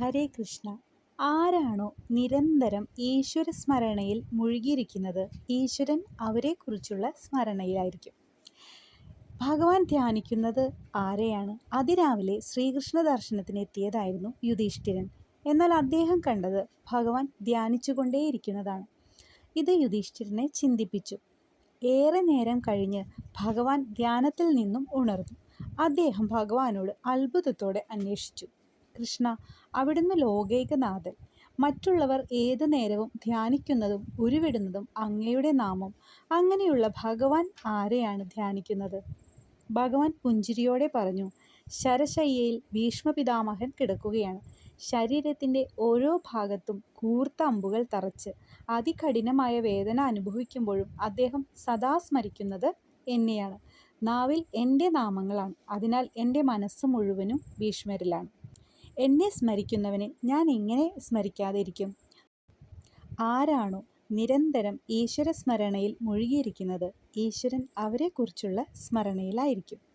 ഹരേ കൃഷ്ണ. ആരാണോ നിരന്തരം ഈശ്വര സ്മരണയിൽ മുഴുകിയിരിക്കുന്നത്? ഈശ്വരൻ അവരെക്കുറിച്ചുള്ള സ്മരണയിലായിരിക്കും. ഭഗവാൻ ധ്യാനിക്കുന്നത് ആരെയാണ്? അതിരാവിലെ ശ്രീകൃഷ്ണ ദർശനത്തിന് എത്തിയതായിരുന്നു യുധിഷ്ഠിരൻ. എന്നാൽ അദ്ദേഹം കണ്ടത് ഭഗവാൻ ധ്യാനിച്ചുകൊണ്ടേയിരിക്കുന്നതാണ്. ഇത് യുധിഷ്ഠിരനെ ചിന്തിപ്പിച്ചു. ഏറെ നേരം കഴിഞ്ഞ് ഭഗവാൻ ധ്യാനത്തിൽ നിന്നും ഉണർന്നു. അദ്ദേഹം ഭഗവാനോട് അത്ഭുതത്തോടെ അന്വേഷിച്ചു. കൃഷ്ണ അവിടുന്ന് ലോകൈകനാഥൻ. മറ്റുള്ളവർ ഏതു നേരവും ധ്യാനിക്കുന്നതും ഉരുവിടുന്നതും അങ്ങയുടെ നാമം. അങ്ങനെയുള്ള ഭഗവാൻ ആരെയാണ് ധ്യാനിക്കുന്നത്? ഭഗവാൻ പുഞ്ചിരിയോടെ പറഞ്ഞു ശരശയ്യയിൽ ഭീഷ്മപിതാമഹൻ കിടക്കുകയാണ്. ശരീരത്തിന്റെ ഓരോ ഭാഗത്തും കൂർത്ത അമ്പുകൾ തറച്ച് അതികഠിനമായ വേദന അനുഭവിക്കുമ്പോഴും അദ്ദേഹം സദാ സ്മരിക്കുന്നത് എന്നെയാണ്. നാവിൽ എന്റെ നാമങ്ങളാണ്. അതിനാൽ എന്റെ മനസ്സ് മുഴുവനും ഭീഷ്മരിലാണ്. എന്നെ സ്മരിക്കുന്നവനെ ഞാൻ എങ്ങനെ സ്മരിക്കാതിരിക്കും? ആരാണോ നിരന്തരം ഈശ്വര സ്മരണയിൽ മുഴുകിയിരിക്കുന്നത്? ഈശ്വരൻ അവരെക്കുറിച്ചുള്ള സ്മരണയിലായിരിക്കും.